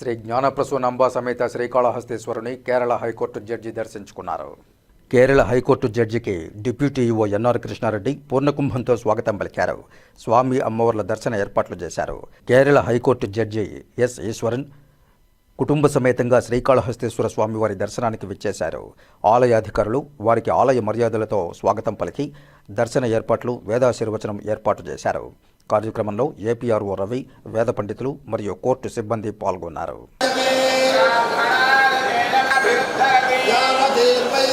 శ్రీ జ్ఞానప్రసూనాంబ సమేత శ్రీకాళహస్తేశ్వరుని Kerala high court judge దర్శించుకున్నారు. Kerala high court జడ్జికి deputy EO NR Krishnareddy పూర్ణకుంభంతో స్వాగతం పలికారు. స్వామి అమ్మవార్ల దర్శన ఏర్పాట్లు చేశారు. Kerala high court judge S Eswaran కుటుంబ సమేతంగా శ్రీకాళహస్తీశ్వర స్వామివారి దర్శనానికి విచ్చేశారు. ఆలయ అధికారులు వారికి ఆలయ మర్యాదలతో స్వాగతం పలికి దర్శన ఏర్పాట్లు వేదాశీర్వచనం ఏర్పాటు చేశారు. కార్యక్రమంలో ఏపీఆర్ఓ రవి వేద పండితులు మరియు కోర్టు సిబ్బంది పాల్గొన్నారు యావదేవై